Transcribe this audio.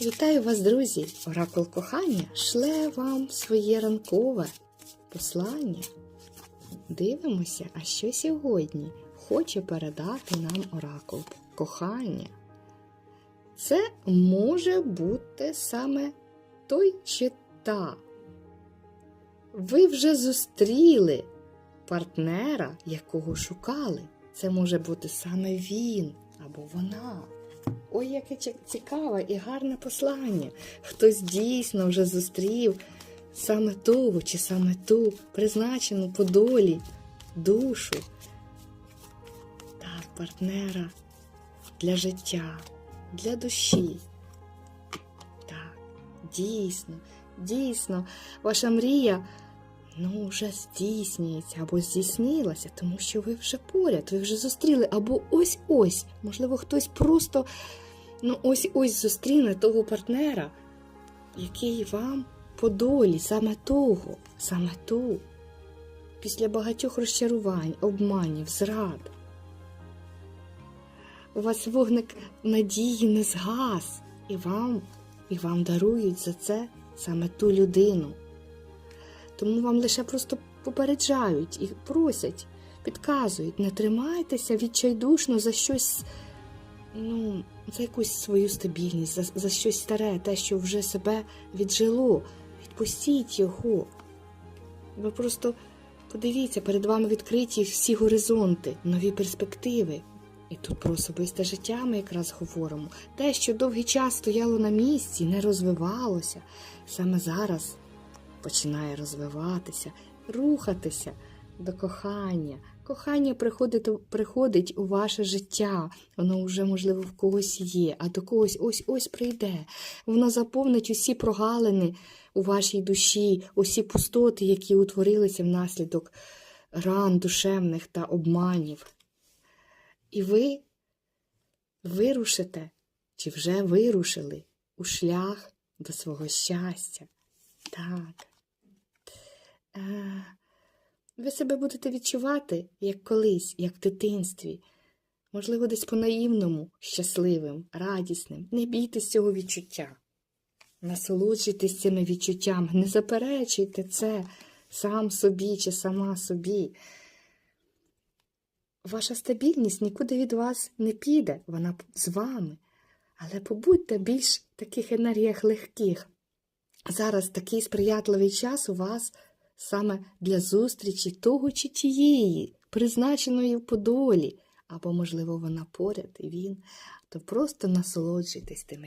Вітаю вас, друзі! Оракул кохання шле вам своє ранкове послання. Дивимося, а що сьогодні хоче передати нам оракул кохання. Це може бути саме той чи та. Ви вже зустріли партнера, якого шукали. Це може бути саме він або вона. Ой, яке цікаве і гарне послання. Хтось дійсно вже зустрів саме того чи саме ту призначену по долі душу та партнера для життя, для душі. Так, дійсно, дійсно, ваша мрія ну, вже здійснюється або здійснилася, тому що ви вже поряд, ви вже зустріли, або ось-ось, можливо, хтось просто ну, ось-ось зустріне того партнера, який вам по долі, саме того, саме ту, після багатьох розчарувань, обманів, зрад. У вас вогник надії не згас, і вам, і вам дарують за це саме ту людину. Тому вам лише просто попереджають і просять, підказують, не тримайтеся відчайдушно за щось, ну, за якусь свою стабільність, за, за щось старе, те, що вже себе віджило. Відпустіть його. Ви просто подивіться, перед вами відкриті всі горизонти, нові перспективи. І тут про особисте життя ми якраз говоримо. Те, що довгий час стояло на місці, не розвивалося, саме зараз починає розвиватися, рухатися до кохання. Кохання приходить, приходить у ваше життя, воно вже, можливо, в когось є, а до когось ось-ось прийде. Воно заповнить усі прогалини у вашій душі, усі пустоти, які утворилися внаслідок ран душевних та обманів. І ви вирушите, чи вже вирушили у шлях до свого щастя. Так. Е, ви себе будете відчувати, як колись, як в дитинстві. Можливо, десь по-наївному, щасливим, радісним. Не бійтесь цього відчуття. Насолоджуйтесь цими відчуттями, не заперечуйте це сам собі чи сама собі. Ваша стабільність нікуди від вас не піде, вона з вами. Але побудьте більш в таких енергіях легких. Зараз такий сприятливий час у вас саме для зустрічі того чи тієї, призначеної в подолі, або, можливо, вона поряд і він, то просто насолоджуйтесь тими